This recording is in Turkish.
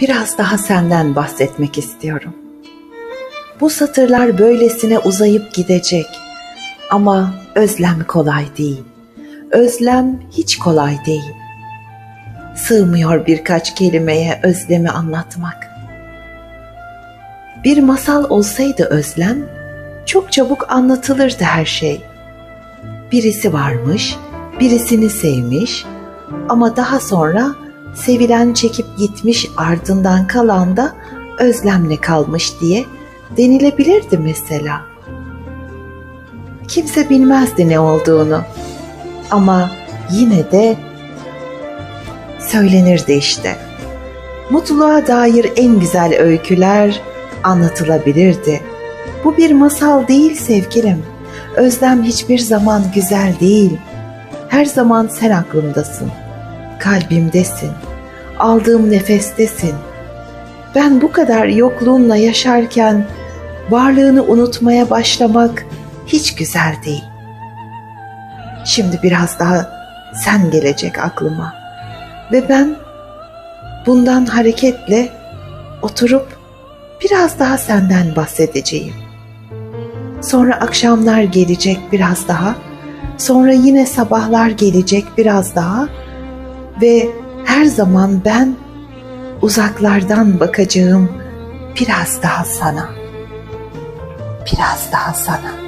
biraz daha senden bahsetmek istiyorum. Bu satırlar böylesine uzayıp gidecek ama özlem kolay değil. Özlem hiç kolay değil. Sığmıyor birkaç kelimeye özlemi anlatmak. Bir masal olsaydı özlem, çok çabuk anlatılırdı her şey. Birisi varmış, birisini sevmiş ama daha sonra sevilen çekip gitmiş ardından kalan da özlemle kalmış diye denilebilirdi mesela. Kimse bilmezdi ne olduğunu ama yine de söylenirdi işte. Mutluluğa dair en güzel öyküler anlatılabilirdi. Bu bir masal değil sevgilim. Özlem hiçbir zaman güzel değil. Her zaman sen aklımdasın. Kalbimdesin. Aldığım nefestesin. Ben bu kadar yokluğunla yaşarken varlığını unutmaya başlamak hiç güzel değil. Şimdi biraz daha sen gelecek aklıma. Ve ben bundan hareketle oturup biraz daha senden bahsedeceğim. Sonra akşamlar gelecek biraz daha. Sonra yine sabahlar gelecek biraz daha ve her zaman ben uzaklardan bakacağım biraz daha sana. Biraz daha sana.